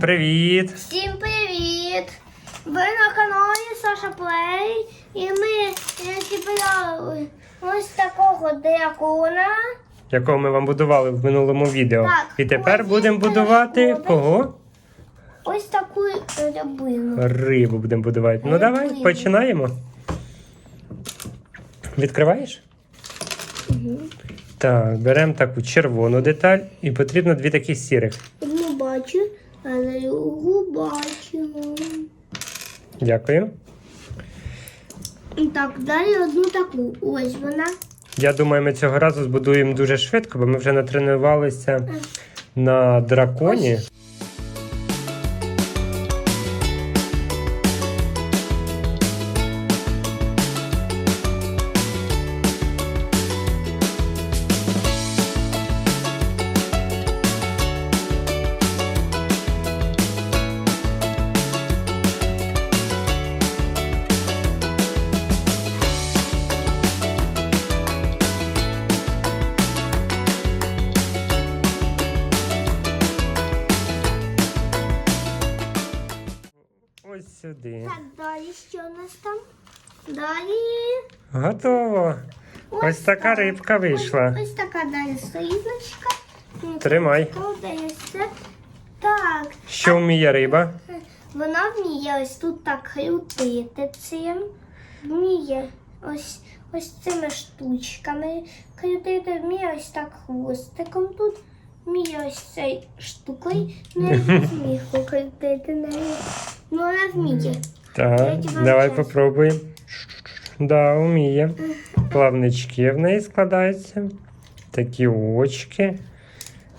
Привіт! Всім привіт! Ви на каналі Саша Плей і ми е, зібрали ось такого дракона. Якого ми вам будували в минулому відео. Так, І тепер ось будемо будувати переходи. кого? Ось таку рибину. Рибу будемо будувати. Ну давай, починаємо. Відкриваєш? Так, беремо таку червону деталь і потрібно дві такі сірих. Одну бачу, а його бачимо. Дякую. І Так, далі одну таку. Ось вона. Я думаю, ми цього разу збудуємо дуже швидко, бо ми вже натренувалися на драконі. Ось сюди. Так, далі що у нас там? Далі. Готово. Ось така так. рибка вийшла. Ось, ось така далі сторіночка. Тримай. Так, Що вміє риба? вона вміє ось тут так крутити цим. Вміє ось, ось цими штучками крутити. Вміє ось так хвостиком тут. Вміє ось цей штукою. Не зміг покрутити нею. Ну, вона вміє. Так, давай попробуємо. Да, вміє. Плавнички в неї складаються. Такі очки.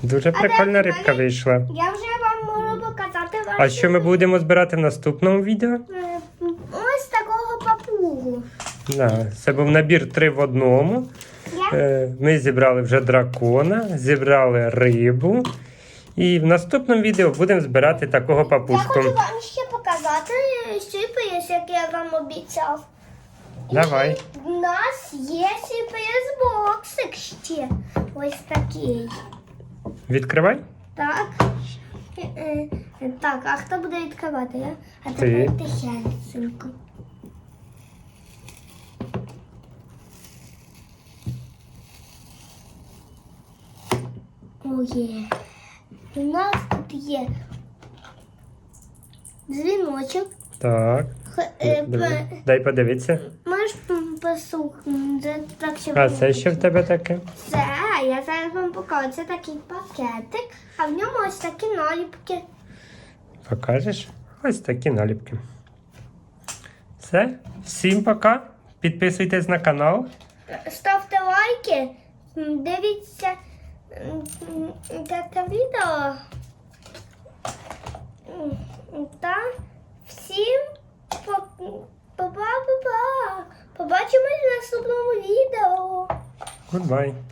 Дуже прикольна рибка вийшла. Я вже вам можу показати. А що ми будемо збирати в наступному відео? Е, Ось такого папугу. Да, це був набір три в одному. Я Е, Ми зібрали вже дракона, зібрали рибу. І в наступному відео будемо збирати такого Я папушку. хочу вам ще показати сюрприз, який я вам обіцяв. Давай. У нас є сюрприз боксик ще. Ось такий. Відкривай. Так. Е, е, Так, а хто буде відкривати? Я? А тепер тихенько. О, є. У нас тут є дзвіночок. Так. Х- е, Диви. пе- Дай подивитися. Можеш послухати? Так, що А це що в тебе таке? Це, я зараз вам покажу. Це такий пакетик, а в ньому ось такі наліпки. Покажеш? Ось такі наліпки. Все. Всім пока. Підписуйтесь на канал. Ставте лайки, м, дивіться м, м, таке відео. Та всім па-па-па-па. Побачимось в наступному відео. Goodbye.